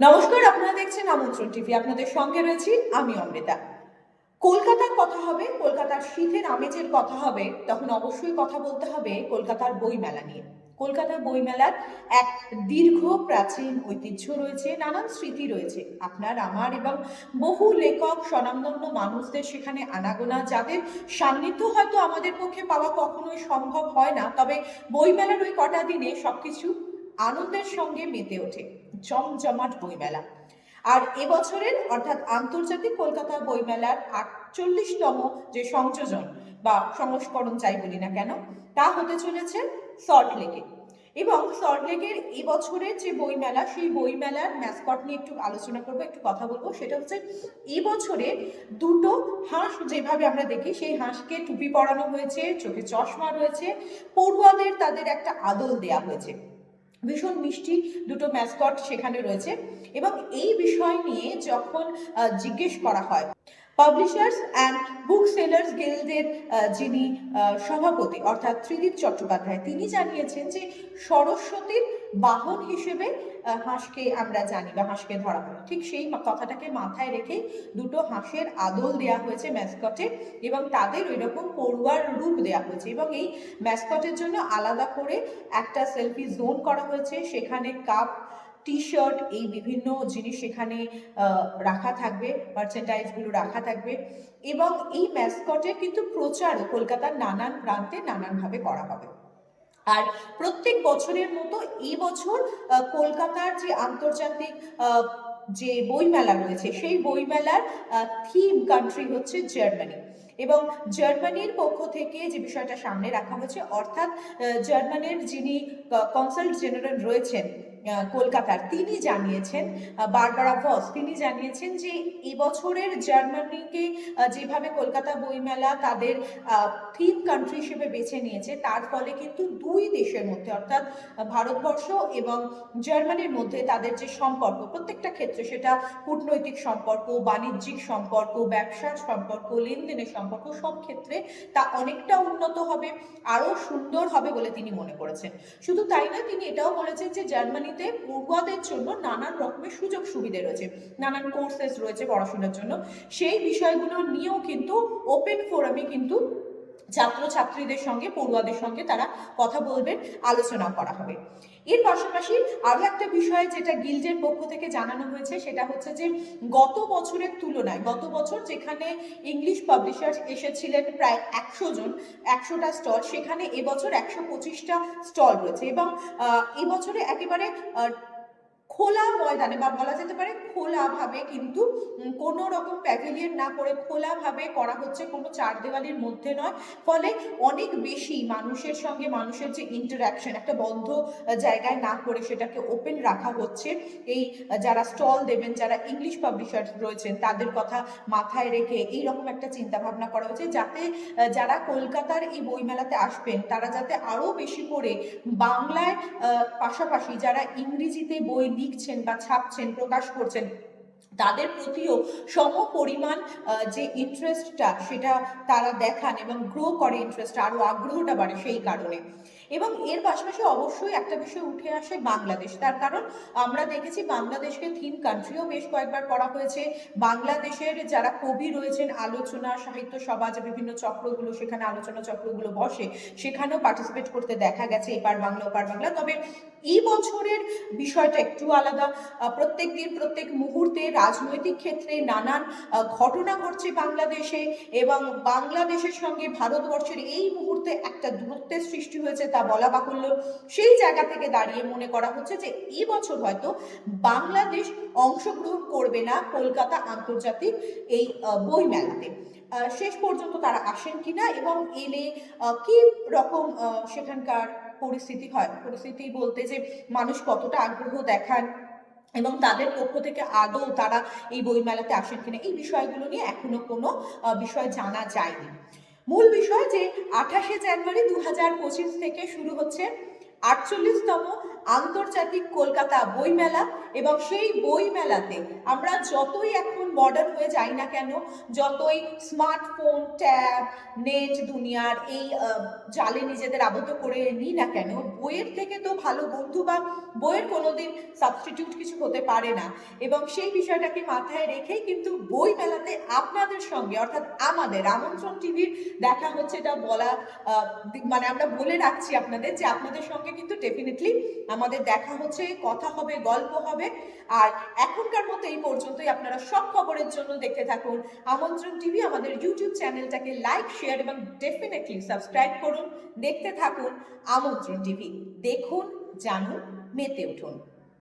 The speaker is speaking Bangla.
নমস্কার, আপনারা দেখছেন আমন্ত্রণ টিভি। আপনাদের সঙ্গে রয়েছি আমি অমৃতা। কলকাতার কথা হবে, কলকাতার শীতের আমেজের কথা হবে, তখন অবশ্যই কথা বলতে হবে কলকাতার বইমেলা নিয়ে। কলকাতার বইমেলার এক দীর্ঘ প্রাচীন ঐতিহ্য রয়েছে, নানান স্মৃতি রয়েছে। আপনার, আমার এবং বহু লেখক, স্বনামধন্য মানুষদের সেখানে আনাগোনা, যাদের সান্নিধ্য হয়তো আমাদের পক্ষে পাওয়া কখনোই সম্ভব হয় না, তবে বইমেলার ওই কটা দিনে সবকিছু আনন্দের সঙ্গে মেতে ওঠে। জমজমাট বইমেলা। আর এবছরের, অর্থাৎ আন্তর্জাতিক কলকাতা বইমেলার আটচল্লিশতম যে সংযোজন বা সংস্করণ চাই বলি না কেন, তা হতে চলেছে সল্টলেকে এবং সল্টলেকের এবছরের যে বইমেলা, সেই বইমেলার ম্যাসকট নিয়ে একটু আলোচনা করব, একটু কথা বলব। সেটা হচ্ছে এবছরে দুটো হাঁস যেভাবে আমরা দেখি, সেই হাঁসকে টুপি পরানো হয়েছে, চোখে চশমা রয়েছে, পড়ুয়াদের তাদের একটা আদল দেয়া হয়েছে। ভীষণ মিষ্টি দুটো ম্যাসকট সেখানে রয়েছে। এবং এই বিষয় নিয়ে যখন জিজ্ঞেস করা হয় পাবলিশার্স অ্যান্ড বুক সেলার্স গিল্ডের যিনি সভাপতি, অর্থাৎ ত্রিদীপ চট্টোপাধ্যায়, তিনি জানিয়েছেন যে সরস্বতীর বাহন হিসেবে হাঁসকে আমরা জানি বা হাঁসকে ধরা হয় ঠিক সেই কথাটাকে মাথায় রেখে দুটো হাঁসের আদল দেয়া হয়েছে ম্যাসকটে এবং তাদের ওই রকম পড়ুয়ার রূপ দেয়া হয়েছে এবং এই ম্যাসকটের জন্য আলাদা করে একটা সেলফি জোন করা হয়েছে। সেখানে কাপ টি শার্ট এই বিভিন্ন জিনিস এখানে রাখা থাকবে মার্চেন্টাইজগুলো রাখা থাকবে এবং এই ম্যাসকটের কিন্তু প্রচারও কলকাতার নানান প্রান্তে নানানভাবে করা হবে। আর প্রত্যেক বছরের মতো এই বছর কলকাতার যে আন্তর্জাতিক যে বইমেলা রয়েছে, সেই বইমেলার থিম কান্ট্রি হচ্ছে জার্মানি এবং জার্মানির পক্ষ থেকে যে বিষয়টা সামনে রাখা হয়েছে, অর্থাৎ জার্মানির যিনি কনসাল্ট জেনারেল রয়েছেন কলকাতার, তিনি জানিয়েছেন বারবারা ভস, তিনি জানিয়েছেন যে এবছরের জার্মানিকে যেভাবে কলকাতা বইমেলা তাদের থিম কান্ট্রি হিসেবে বেছে নিয়েছে, তার ফলে কিন্তু দুই দেশের মধ্যে, অর্থাৎ ভারতবর্ষ এবং জার্মানির মধ্যে তাদের যে সম্পর্ক, প্রত্যেকটা ক্ষেত্রে সেটা কূটনৈতিক সম্পর্ক, বাণিজ্যিক সম্পর্ক, ব্যবসার সম্পর্ক, লেনদেনের সম্পর্ক সব ক্ষেত্রে তা অনেকটা উন্নত হবে, আরও সুন্দর হবে বলে তিনি মনে করেছেন। শুধু তাই নয়, তিনি এটাও বলেছেন যে জার্মানিতে পড়ুয়াদের জন্য নানান রকমের সুযোগ সুবিধে রয়েছে, নানান কোর্সেস রয়েছে পড়াশোনার জন্য। সেই বিষয়গুলো নিয়েও কিন্তু ওপেন ফোরামে কিন্তু ছাত্রছাত্রীদের সঙ্গে, পড়ুয়াদের সঙ্গে তারা কথা বলবেন, আলোচনা করা হবে। এর পাশাপাশি আরও একটা বিষয় যেটা গিল্ডের পক্ষ থেকে জানানো হয়েছে, সেটা হচ্ছে যে গত বছরের তুলনায়, গত বছর যেখানে ইংলিশ পাবলিশার এসেছিলেন প্রায় একশো জন, একশোটা স্টল, সেখানে এবছর একশো পঁচিশটা স্টল রয়েছে এবং এবছরে একেবারে খোলা ময়দানে বা বলা যেতে পারে খোলাভাবে কিন্তু কোনো রকম প্যাভিলিয়ন না করে খোলাভাবে করা হচ্ছে কোনো চার দেওয়ালির মধ্যে নয়। ফলে অনেক বেশি মানুষের সঙ্গে মানুষের যে ইন্টারাকশন একটা বন্ধ জায়গায় না করে সেটাকে ওপেন রাখা হচ্ছে। এই যারা স্টল দেবেন, যারা ইংলিশ পাবলিশার রয়েছেন, তাদের কথা মাথায় রেখে এই রকম একটা চিন্তা ভাবনা করা হয়েছে যাতে যারা কলকাতার এই বইমেলাতে আসবেন, তারা যাতে আরও বেশি করে বাংলায় পাশাপাশি যারা ইংরেজিতে বই লিখছেন বা ছাপছেন, প্রকাশ করছেন, তাদের প্রতিও সম পরিমাণ যে ইন্টারেস্টটা সেটা তারা দেখান এবং গ্রো করে ইন্টারেস্টটা আরও আগ্রহটা বাড়ে সেই কারণে। এবং এর পাশাপাশি অবশ্যই একটা বিষয় উঠে আসে বাংলাদেশ। তার কারণ আমরা দেখেছি বাংলাদেশকে থিম কান্ট্রিও বেশ কয়েকবার করা হয়েছে। বাংলাদেশের যারা কবি রয়েছেন, আলোচনা, সাহিত্য সভা যে বিভিন্ন চক্রগুলো, সেখানে আলোচনা চক্রগুলো বসে, সেখানেও পার্টিসিপেট করতে দেখা গেছে এপার বাংলা, ওপার বাংলা। তবে এই বছরের বিষয়টা একটু আলাদা। প্রত্যেক দিন, প্রত্যেক মুহূর্তে রাজনৈতিক ক্ষেত্রে নানান ঘটনা ঘটছে বাংলাদেশে এবং বাংলাদেশের সঙ্গে ভারতবর্ষের এই মুহূর্তে একটা দূরত্বের সৃষ্টি হয়েছে তা বলা বাহুল্য। সেই জায়গা থেকে দাঁড়িয়ে মনে করা হচ্ছে যে, এই বছর হয়তো বাংলাদেশ অংশগ্রহণ করবে না কলকাতা আন্তর্জাতিক এই বই মেলাতে শেষ পর্যন্ত তারা আসেন কিনা এবং এলে কি রকম সেখানকার পরিস্থিতি হয়। পরিস্থিতি বলতে যে মানুষ কতটা আগ্রহ দেখান এবং তাদের পক্ষ থেকে আদৌ তারা এই বইমেলাতে আসেন কিনা, এই বিষয়গুলো নিয়ে এখনও কোনো বিষয় জানা যায়নি। মূল বিষয় যে আঠাশে জানুয়ারি দু হাজার পঁচিশ থেকে শুরু হচ্ছে আটচল্লিশতম আন্তর্জাতিক কলকাতা বইমেলা এবং সেই বই মেলাতে আমরা যতই এখন মডার্ন হয়ে যাই না কেন, যতই স্মার্টফোন ট্যাব নেট দুনিয়ার এই জালে নিজেদের আবদ্ধ করে নিই না কেন, বইয়ের থেকে তো ভালো বন্ধু বা বইয়ের কোনোদিন সাবস্টিটিউট কিছু হতে পারে না। এবং সেই বিষয়টাকে মাথায় রেখেই কিন্তু বই মেলাতে আপনাদের সঙ্গে, অর্থাৎ আমাদের আমন্ত্রণ টিভির দেখা হচ্ছে এটা বলা মানে আমরা বলে রাখছি আপনাদের যে আপনাদের সঙ্গে কিন্তু ডেফিনেটলি আমাদের দেখা হচ্ছে, কথা হবে, গল্প হবে। আর এখনকার মতো এই পর্যন্তই। আপনারা সব খবরের জন্য দেখতে থাকুন। আমন্ত্রণ টিভি আমাদের ইউটিউব চ্যানেলটাকে লাইক শেয়ার এবং ডেফিনেটলি সাবস্ক্রাইব করুন। দেখতে থাকুন আমন্ত্রণ টিভি। দেখুন, জানুন, মেতে উঠুন।